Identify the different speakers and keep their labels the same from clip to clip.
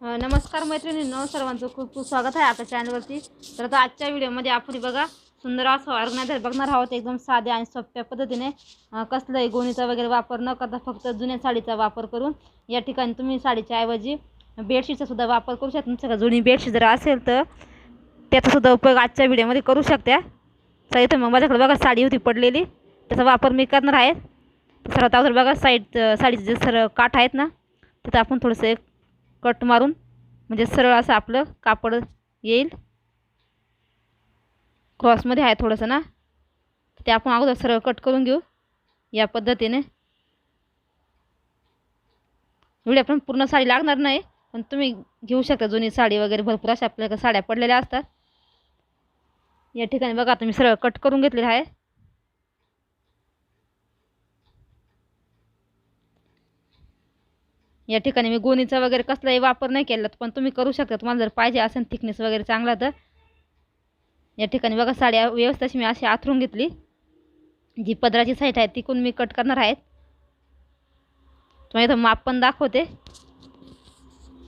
Speaker 1: नमस्कार मैत्रिणींनो सर्वांचं खूप खूप स्वागत आहे आपल्या चॅनलवरती तर आता आजच्या व्हिडिओमध्ये आपण बघा सुंदर असं ऑर्गनायझर बघणार आहोत एकदम साध्या आणि सोप्या पद्धतीने. कसलंही गोणीचा वगैरे वापर न करता फक्त जुन्या साडीचा वापर करून या ठिकाणी तुम्ही साडीच्या ऐवजी बेडशीटचा सुद्धा वापर करू शकता. तुमच्याकडे जुनी बेडशीट जर असेल तर त्याचासुद्धा उपयोग आजच्या व्हिडिओमध्ये करू शकता. तर इथं मग माझ्याकडे बघा साडी होती पडलेली. त्याचा वापर मी करणार आहे. सर्वात अगोदर बघा साईड साडीचे जे सर काठ आहेत ना तिथं आपण थोडंसं एक कट मारून म्हणजे सरळ असं आपलं कापड येईल. क्रॉसमध्ये आहे थोडंसं ना? ते आपण अगोदर सरळ कट करून घेऊ या पद्धतीने. एवढी आपण पूर्ण साडी लागणार नाही पण तुम्ही घेऊ शकता जुनी साडी वगैरे भरपूर अशा आपल्याकडे साड्या पडलेल्या असतात. या ठिकाणी बघा तुम्ही सरळ कट करून घेतलेलं आहे. या ठिकाणी मी गोणीचा वगैरे कसलाही वापर नाही केला पण तुम्ही करू शकता. तुम्हाला जर पाहिजे असेल थिकनेस वगैरे चांगला तर. या ठिकाणी बघा साड्या व्यवस्थित मी अशी आथरून घेतली. जी पदराची साईट आहे तिकून मी कट करणार आहेत. तुम्हाला इथं माप पण दाखवते.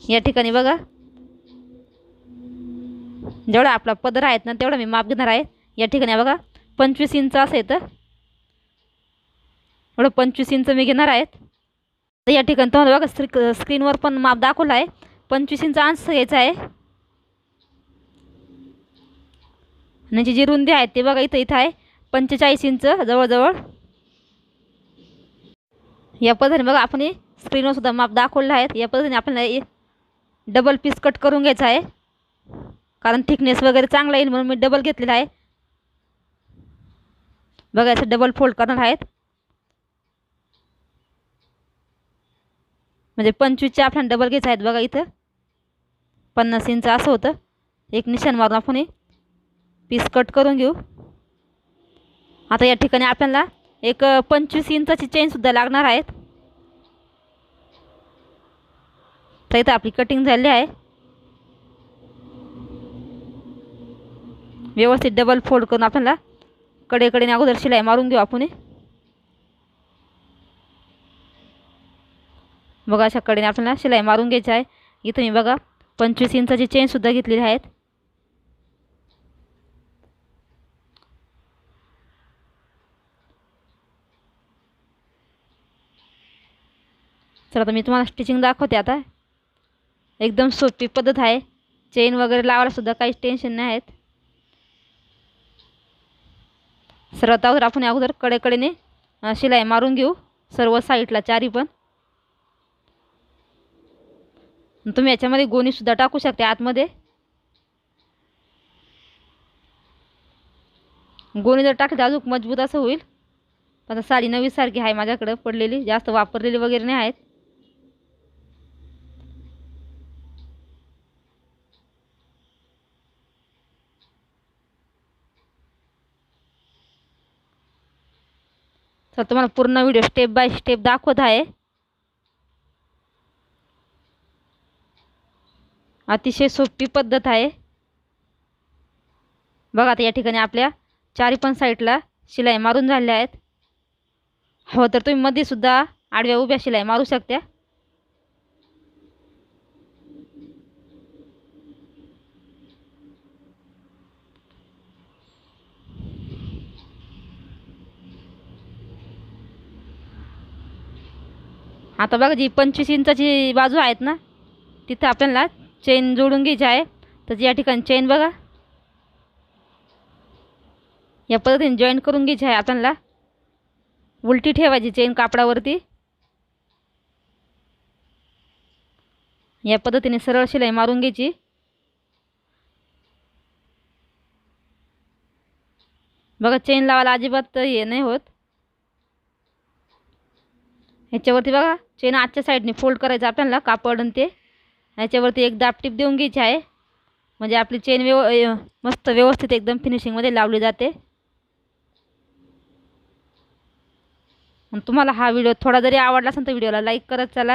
Speaker 1: या ठिकाणी बघा. जेवढा आपला पदर आहेत ना तेवढा मी माप घेणार आहे. या ठिकाणी बघा पंचवीस इंच असं येतं एवढं पंचवीस इंच मी घेणार आहेत. या ठिकाणी तुम्हाला बघा स्क्री स्क्रीनवर पण माप दाखवला आहे. पंचवीस इंच अंश घ्यायचा आहे. आणि जी जी रुंदी आहे ते बघा इथं इथं आहे. पंचेचाळीस इंच जवळजवळ. या पद्धतीने बघा आपण स्क्रीनवर सुद्धा माप दाखवलं आहे. या पद्धतीने आपल्याला डबल पीस कट करून घ्यायचा आहे. कारण थिकनेस वगैरे चांगला येईल म्हणून मी डबल घेतलेला आहे. बघा याचं डबल फोल्ड करणार आहेत. म्हणजे पंचवीसच्या आपल्याला डबल घ्यायचं आहेत बघा इथं. पन्नास इंच असं होतं. एक निशाण मारून आपण हे पीस कट करून घेऊ. आता या ठिकाणी आपल्याला एक पंचवीस इंचाची चेनसुद्धा लागणार आहेत. तर इथं आपली कटिंग झाली आहे. व्यवस्थित डबल फोल्ड करून आपल्याला कडेकडेने अगोदर शिलाई मारून घेऊ आपण बघा अशा कडेने आपल्याला शिलाई मारून घ्यायची आहे. इथं मी बघा पंचवीस इंचाची चेनसुद्धा घेतलेली आहेत. चला आता मी तुम्हाला स्टिचिंग दाखवते आता. एकदम सोपी पद्धत आहे. चेन वगैरे लावायला सुद्धा काहीच टेन्शन नाही आहेत. सर्वात अगोदर आपण अगोदर कडेकडेने शिलाई मारून घेऊ. सर्व साईडला चारी पण. तुम्ही याच्यामध्ये गोणीसुद्धा टाकू शकता आतमध्ये. गोणी जर टाकली तर अजून मजबूत असं होईल. पण आता साडी नवीसारखी आहे माझ्याकडं पडलेली जास्त वापरलेली वगैरे नाही आहेत. तर तुम्हाला पूर्ण व्हिडिओ स्टेप बाय स्टेप दाखवत आहे. अतिशय सोपी पद्धत आहे. बघा आता या ठिकाणी आपल्या चारी पण साईडला शिलाई मारून झालेल्या आहेत. हो तर तुम्ही मध्ये सुद्धा आडव्या उभ्या शिलाई मारू शकता. आता बघा जी पंचवीस इंचाची बाजू आहेत ना तिथं आपल्याला चेन जोडून घ्यायची आहे. तर या ठिकाणी चेन बघा. या पद्धतीने जॉईन करून घ्यायची आहे आपल्याला. उलटी ठेवायची चेन कापडावरती. या पद्धतीने सरळ शिलाई मारून घ्यायची. बघा चेन लावायला अजिबात हे नाही होत. ह्याच्यावरती बघा चेन आजच्या साईडने फोल्ड करायचं आपल्याला कापड आणि ते. ह्याच्यावरती एक दापटीप देऊन घ्यायची आहे. म्हणजे आपली चेन व्यव मस्त व्यवस्थित एकदम फिनिशिंगमध्ये लावली जाते. आणि तुम्हाला हा व्हिडिओ थोडा जरी आवडला असेल तर व्हिडिओला लाईक करत चला.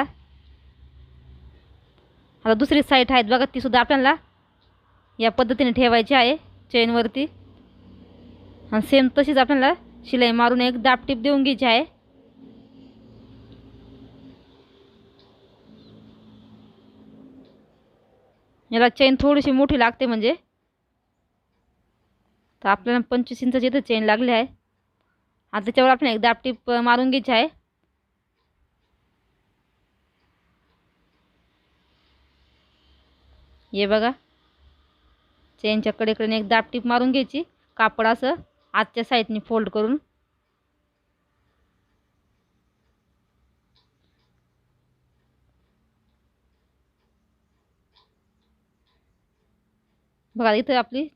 Speaker 1: आता दुसरी साईट आहेत बघा तीसुद्धा आपल्याला या पद्धतीने ठेवायची आहे चेनवरती आणि सेम तशीच आपल्याला शिलाई मारून एक दापटीप देऊन घ्यायची आहे. याला चेन थोडीशी मोठी लागते म्हणजे. तर आपल्याला पंचवीस इंचाची इथं चेन लागली आहे. आता त्याच्यावर आपल्याला एक दापटीप मारून घ्यायची आहे. हे बघा. चेनच्या कडेकडे एक दापटीप मारून घ्यायची. कापड असं आजच्या साईडने फोल्ड करून. बघा इथं आपली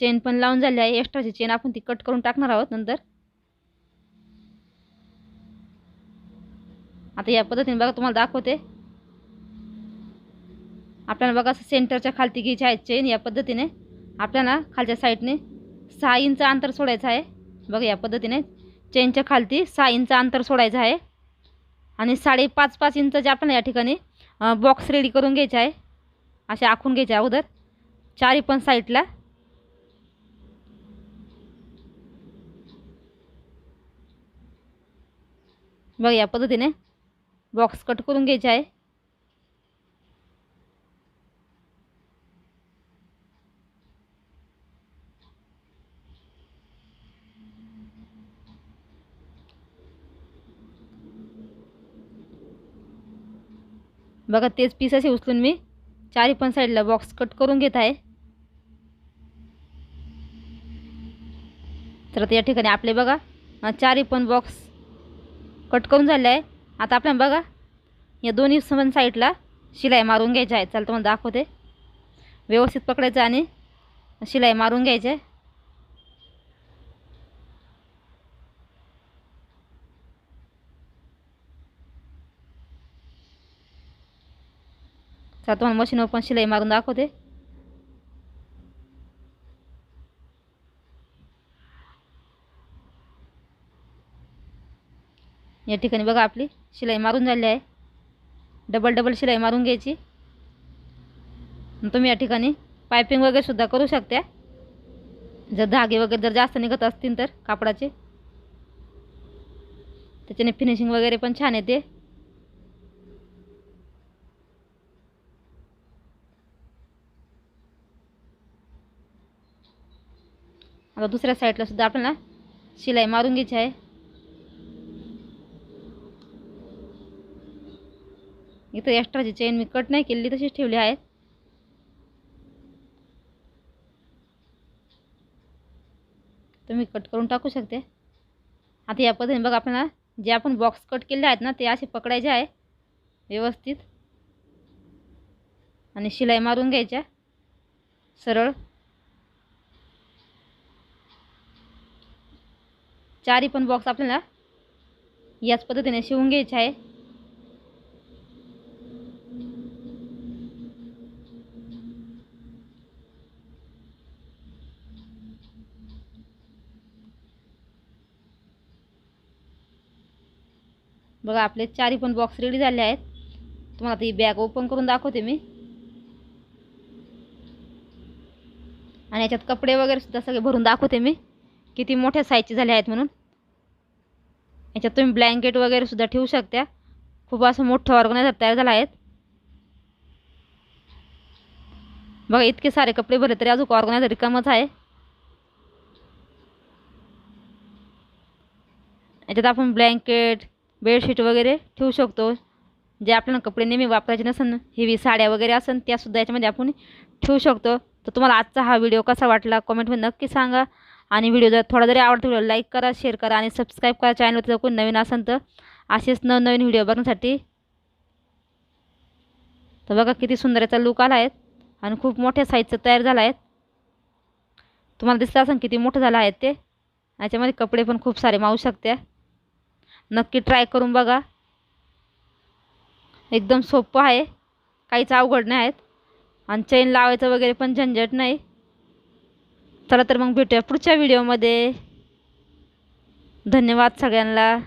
Speaker 1: चेन पण लावून झाली आहे. एक्स्ट्राची चेन आपण ती कट करून टाकणार आहोत नंतर. आता या पद्धतीने बघा तुम्हाला दाखवते. आपल्याला बघा सेंटरच्या खालती घ्यायची आहे चेन या पद्धतीने. आपल्याला खालच्या साईडने सहा इंच अंतर सोडायचं आहे. बघा या पद्धतीने चेनच्या खालती सहा इंच अंतर सोडायचं आहे. आणि साडेपाच पाच इंचचे आपल्याला या ठिकाणी बॉक्स रेडी करून घ्यायचे आहे. असे आखून घ्यायचे अगोदर. चारी पण साईडला. बघ या पद्धतीने बॉक्स कट करून घ्यायचे आहे. बघा तेच पीस असे उचलून मी चारी पण साईडला बॉक्स कट करून घेत आहे. तर आता या ठिकाणी आपले बघा चारही पण बॉक्स कट करून झाले आहे. आता आपल्याला बघा या दोन्ही समान साईडला शिलाई मारून घ्यायची आहे. चालतं तुम्हाला दाखवते. व्यवस्थित पकडायचं आणि शिलाई मारून घ्यायची आहे. चालतं तुम्हाला मशीनवर पण शिलाई मारून दाखवते. या ठिकाणी बघा आपली शिलाई मारून झाली आहे. डबल डबल शिलाई मारून घ्यायची. तुम्ही या ठिकाणी पायपिंग वगैरे सुद्धा करू शकता. जर धागे वगैरे जर जास्त निघत असतील तर कापडाचे. त्याच्याने फिनिशिंग वगैरे पण छान येते. आता दुसऱ्या साईडला सुद्धा आपल्याला शिलाई मारून घ्यायची आहे. इथं एक्स्ट्राची चेन मी कट नाही केलेली तशीच ठेवली आहे तुम्ही कट करून टाकू शकते. आता या पद्धतीने बघा आपल्याला जे आपण बॉक्स कट केले आहेत ना ते असे पकडायचे आहे. व्यवस्थित. आणि शिलाई मारून घ्यायच्या. सरळ. चारी पण बॉक्स आपल्याला याच पद्धतीने शिवून घ्यायचे आहे. बघा आपले चारी पण बॉक्स रेडी झाले आहेत. तुम्हाला ती बॅग ओपन करून दाखवते मी. आणि याच्यात कपडे वगैरे सुद्धा सगळे भरून दाखवते मी. किती मोठ्या साईजचे झाले आहेत म्हणून. याच्यात तुम्ही ब्लँकेट वगैरे सुद्धा ठेवू शकता. खूप असं मोठं ऑर्गनायझर तयार झाला आहेत बघा इतके सारे कपडे भरले तरी अजून ऑर्गनायझर रिकामच आहे. याच्यात आपण ब्लँकेट बेडशीट वगैरे ठेवू शकतो. जे आपल्याला कपडे नेहमी वापरायचे नसन हेवी साड्या वगैरे असन त्यासुद्धा याच्यामध्ये आपण ठेवू शकतो. तर तुम्हाला आजचा हा व्हिडिओ कसा वाटला कॉमेंटमध्ये नक्की सांगा. आणि व्हिडिओ जर थोडा जरी आवडतो व्हिडिओ लाईक करा शेअर करा आणि सबस्क्राईब करा. चॅनलवरती जर कोणी नवीन असेल तर असेच नवनवीन व्हिडिओ बघण्यासाठी. तर बघा किती सुंदर याचा लुक आला आहे आणि खूप मोठ्या साईजचं तयार झाला आहे. तुम्हाला दिसलं असेल किती मोठं झालं आहे ते. याच्यामध्ये कपडे पण खूप सारे मावू शकते नक्की ट्राय करून बघा. एकदम सोपं आहे. काहीच अवघड नाही आहेत. आणि चेन लावायचं वगैरे पण झंझट नाही. चला तर मग भेटूया पुढच्या व्हिडिओमध्ये धन्यवाद सगळ्यांना.